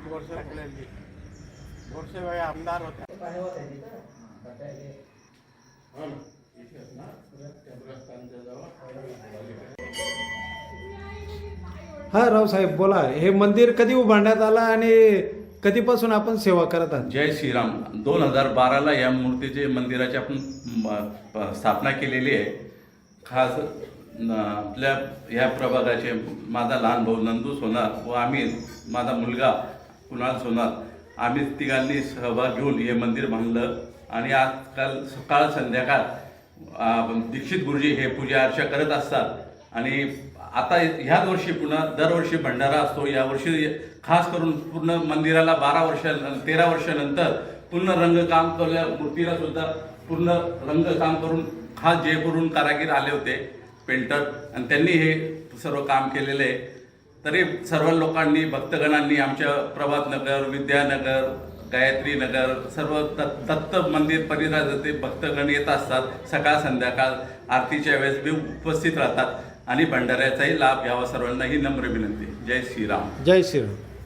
वीस वर्ष लागलेली वर्ष वेळा आमदार होता हो. हा रावसाहेब बोला. हे मंदिर कधी उभारण्यात आलं आणि कधीपासून आपण सेवा करत आहात? जय श्रीराम. दोन हजार बाराला या मूर्तीचे मंदिराची आपण म, स्थापना केलेली आहे. खास आपल्या ह्या प्रभागाचे माझा लहान भाऊ नंदू सोनार व आम्ही माझा मुलगा कुणाल सोनार. आम्ही तिघांनी सहभाग घेऊन हे मंदिर बांधलं आणि आजकाल सकाळ संध्याकाळ दीक्षित गुरुजी हे पूजा अर्चा करत असतात. आणि आता ह्याच वर्षी पुन्हा दरवर्षी भंडारा असतो. यावर्षी खास करून पूर्ण मंदिराला बारा वर्ष तेरा वर्षानंतर पूर्ण रंगकाम केल्या मूर्तीला सुद्धा पूर्ण रंगकाम करून खास जयपूरहून कारागीर आले होते पेंटर. आणि त्यांनी हे सर्व काम केलेलं आहे. तरी सर्व लोकांनी भक्तगणांनी आमच्या प्रभात नगर विद्यानगर गायत्री नगर सर्व दत्त दत्त मंदिर परिसरात भक्तगण येत असतात सकाळ संध्याकाळ आरतीच्या वेळेस बी उपस्थित राहतात. आणि भंडाऱ्याचाही लाभ घ्यावा सर्वांना ही नम्र विनंती. जय श्रीराम. जय श्रीराम.